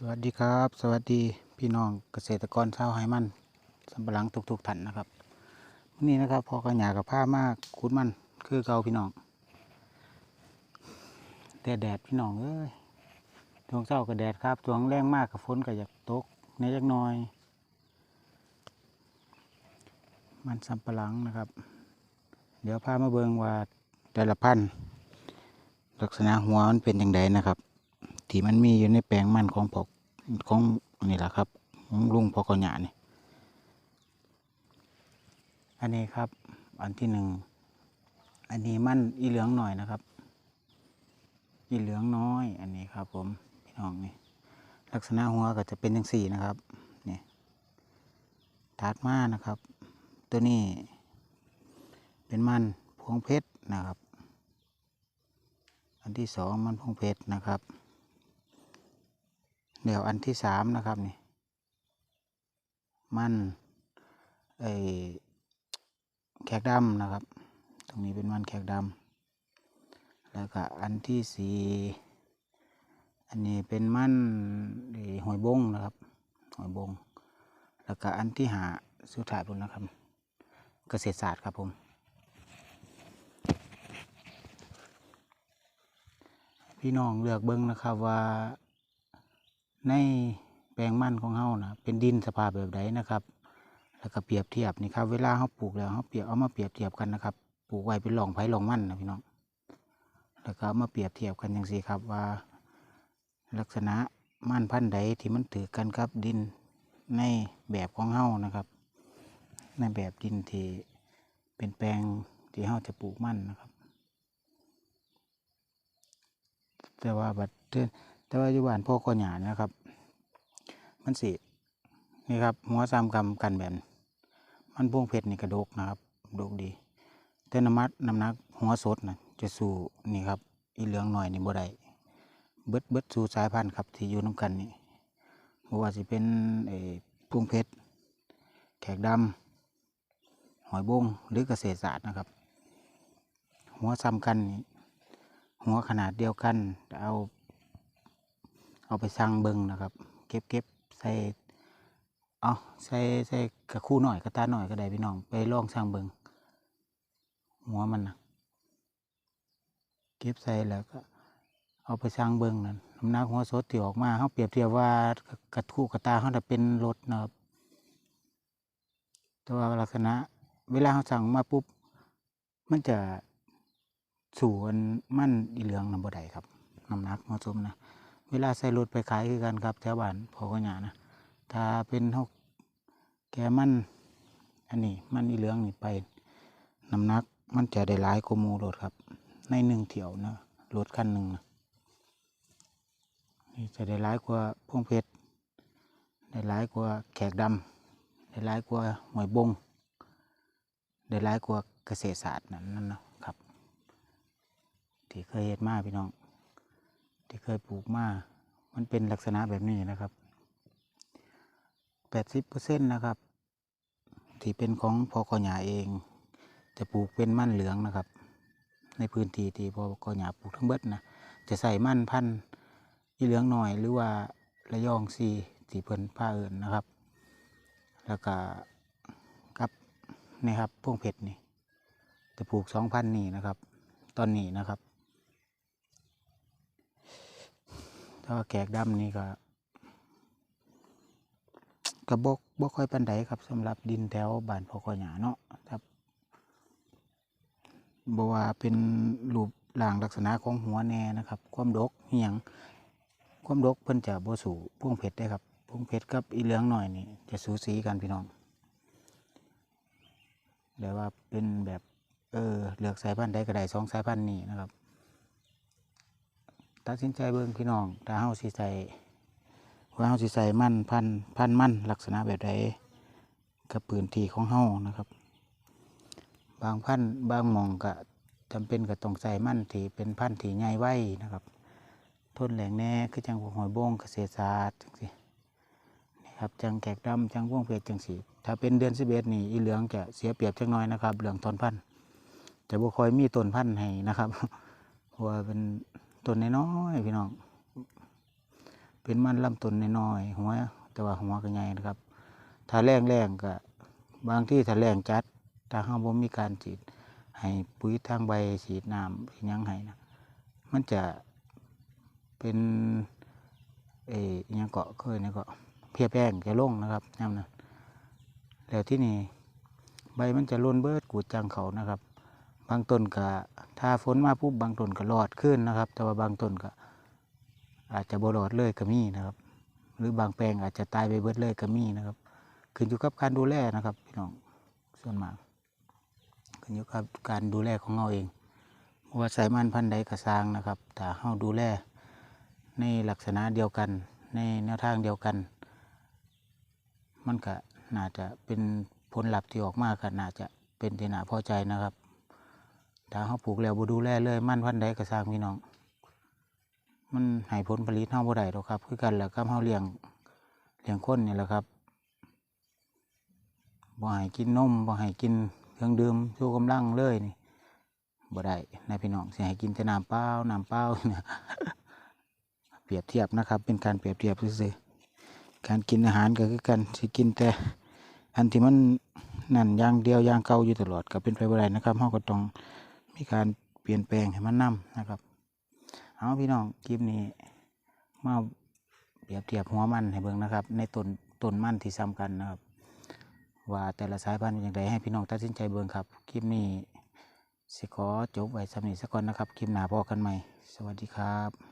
สวัสดีครับ สวัสดีพี่น้องเกษตรกรชาวไหมันสำปะหลังทุกๆท่านนะครับวันนี้นะครับพอกันหยากับผ้ามากคุดมันคือเกาพี่น้องแดดแดดพี่น้องเอ้ยช่วงเช้าก็แดดครับช่วงแรงมากกับฝนก็อยากตกในจักน่อย มันสำปะหลังนะครับ เดี๋ยวพามาเบิงว่าแต่ละพันลักษณะหัวมันเป็นอย่างไรนะครับ ที่มันมีอยู่ในแปลงมันของพอกของนี่แหละครับของลุงพอกหยานี่อันนี้ครับ อันที่หนึ่งอันนี้มันอีเหลืองหน่อยนะครับ อีเหลืองน้อย อันนี้ครับ ผมพี่น้องนี่ลักษณะหัวก็จะเป็นอย่างสี่นะครับนี่ถัดมานะครับ ตัวนี้ เป็นมันพวงเพชรนะครับ อันที่สองมันพวงเพชรนะครับ เดี๋ยวอันที่สามนะครับนี่มันไอแขกดำนะครับ ตรงนี้เป็นมันแขกดำแล้วก็อันที่สี่อันนี้เป็นมันไอหอยบงนะครับหอยบง แล้วก็อันที่หาสุดท้ายพุ่นนะครับ เกษตรศาสตร์ครับผมพี่น้องเลือกเบิ้งนะครับว่า ในแปลงมันของเฮานะเป็นดินสภาพแบบใดนะครับ แล้วก็เปรียบเทียบนี่ครับ เวลาเฮาปลูกแล้วเฮาเปรียบเอามาเปรียบเทียบกันนะครับ ปลูกไว้เป็นหลองไผ่หลองมันนะพี่น้อง แล้วก็มาเปรียบเทียบกันอย่างสี่ครับว่า ลักษณะมันพันธุ์ใดที่มันถือกันครับดินในแบบของเฮานะครับ ในแบบดินที่เป็นแปลงที่เฮาจะปลูกมันนะครับ แต่ว่าบัดเทื่อ แต่ว่าอยู่บ้านพ่อก็หยานะครับ มันสินี่ครับหัวซ้ำกำกันแบบนี้มันพวงเพชรนี่กระดกนะครับดกดีแต่น้ำมัดน้ำหนักหัวสดนะจะสู้นี่ครับอีเหลืองหน่อยนี่บ่ได้เบิดเบิดสู่สายพันธุ์ครับ ที่อยู่น้ำกันนี่บ่ว่าสิเป็นไอ้พวงเพชรแขกดำหอยบงหรือเกษตรศาสตร์นะครับ หัวซ้ำกัน หัวขนาดเดียวกันเอา เอาไปสั่งเบิงนะครับ เก็บเก็บใส่เอาใส่ใส่กระคู่หน่อยกระตาหน่อยก็ได้พี่น้องไปลองสั่งเบิงหัวมันนะเก็บใส่แล้วก็ เอาไปสั่งเบิงนั่นน้ำหนักหัวสดที่ออกมาเขาเปรียบเทียบว่ากระทู้กระตาเขาจะเป็นรถนะครับแต่ว่าลักษณะ เวลาเขาสั่งมาปุ๊บมันจะสู่อันมันอีเหลืองนำบ่ได้ครับน้ำหนักเหมาะสมนะ เวลาใส่รถไปขายคือกันครับแถวบ้านพอก็หยานะถ้าเป็นเฮาแกมันอันนี้มันอีเหลืองนี่ไปน้ำหนักมันจะได้หลายกว่าหมูรถครับ ในหนึ่งเที่ยวนะรถคันหนึ่งนะนี่จะได้หลายกว่าพวงเพชรได้หลายกว่าแขกดำได้หลายกว่าหวยบงได้หลายกว่าเกษตรศาสตร์นั่นนั่นนะครับ ที่เคยเห็นมาพี่น้อง ที่เคยปลูกมา มันเป็นลักษณะแบบนี้นะครับแปดสิบเปอร์เซ็นต์นะครับ ที่เป็นของพอกหยาเอง จะปลูกเป็นมันเหลืองนะครับ ในพื้นที่ที่พอกหยาปลูกทั้งเบิดนะจะใส่มันพันธุ์อีเหลืองหน่อยหรือว่าระยองซีที่เพิ่นผ้าเอิญนนะครับ แล้วก็กับนี่ครับพวงเพชรนี่จะปลูกสองพันนี่นะครับ ตอนนี้นะครับ ถ้าว่าแขกดำนี่ก็กระบกบ่ค่อยปันไดครับสำหรับดินแถวบ้านพอกหยาเนาะครับบว่าเป็นรูปร่างลักษณะของหัวแน่นะครับ ความดกเหี่ยงความดกเพิ่นจะบ่สู่พวงเพชรได้ครับพวงเพชรกับอีเหลืองหน่อยนี่จะสูสีกันพี่น้องแต่ว่าเป็นแบบเออเลือกสายพันธุ์ใดก็ได้สองสายพันธุ์นี้นะครับ ตัดสินใจเบิ่งพี่น้องถ้าเฮาสิใส่ว่าเฮาสิใส่มั่นพันธ์พันธ์มั่นลักษณะแบบใดกับปืนที่ของเฮานะครับ บางพันธ์บางมองก็จำเป็นก็ต้องใส่มั่นที่เป็นพันธุ์ที่ใหญ่ไว้นะครับ ทนแหลงแน่คือจังพวหอยบงเกษตรศาสตร์จังซี่นี่ครับจังแกกดำจังพวงเพชรจังสีถ้าเป็นเดือนสิบเอ็ดนี่อีเหลืองจะเสียเปรียบจักหน้อยนะครับ เหลืองทอนพันธ์แต่บ่คอยมีต้นพันธ์ให้นะครับเพราะว่าเป็น ต้นน้อยๆพี่น้อง เป็นมันลำต้นน้อยๆหัว แต่ว่าหัวก็ใหญ่นะครับ ถ้าแรงแรงก็บางที่ถ้าแรงจัดถ้าเฮาบ่มีการฉีดให้ปุ๋ยทางใบฉีดน้ำอีหยังให้นะมันจะเป็นเอ่ออิหยังเกาะเคยนี่ก็เพียแป้งจะล่งนะครับยามนั้นแล้วที่นี่ใบมันจะล้นเบิดกูดจังเขานะครับ บางต้นก็ ถ้าฝนมาปุ๊บบางต้นก็รอดขึ้นนะครับ แต่ว่าบางต้นก็อาจจะบ่รอดเลยก็มีนะครับ หรือบางแปลงอาจจะตายไปเบิดเลยก็มีนะครับ ขึ้นอยู่กับการดูแลนะครับพี่น้องส่วนมากขึ้นอยู่กับการดูแลของเราเองว่าสายมันพันธุ์ใดกระซางนะครับถ้าเราดูแลในลักษณะเดียวกัน ในแนวทางเดียวกัน มันก็น่าจะเป็นผลลัพธ์ที่ออกมาก็น่าจะเป็นที่น่าพอใจนะครับ ถ้าเราปลูกแล้วบ่ดูแลเลย มันพันใดกระซางพี่น้อง มันให้ผลผลิตเฮาบ่ได้หรอกครับ คือกันแหล้วกับเฮาเลี้ยงเลี้ยงคนนี่แหละครับบ่ให้กินนมบ่ให้กินเครื่องดื่มชูกำลังเลยนี่บ่ได้นะพี่น้องสิให้กินแต่น้ำเปล่าน้ำเปล่าเนี่ยเปรียบเทียบนะครับ เป็นการเปรียบเทียบซื่อการกินอาหารก็คือกันสิกินแต่อันที่มันนั่นอย่างเดียวอย่างเก่าอยู่ตลอดก็เป็นไปบ่ได้นะครับเฮาก็ต้อง มีการเปลี่ยนแปลงให้มันนํนะครับ เอาพี่น้องคลิปนี้มาเปรียบเทียบหัวมันให้เบิ่งนะครับ ในต้นต้นมันที่ซ้ำกันนะครับ ว่าแต่ละสายพันธุ์เป็นอย่างไรให้พี่น้องตัดสินใจเบิ่งครับคลิปนี้สิขอจบไว้สำนี้สักก่อนนะครับ คลิปหน้าพอกันใหม่ สวัสดีครับ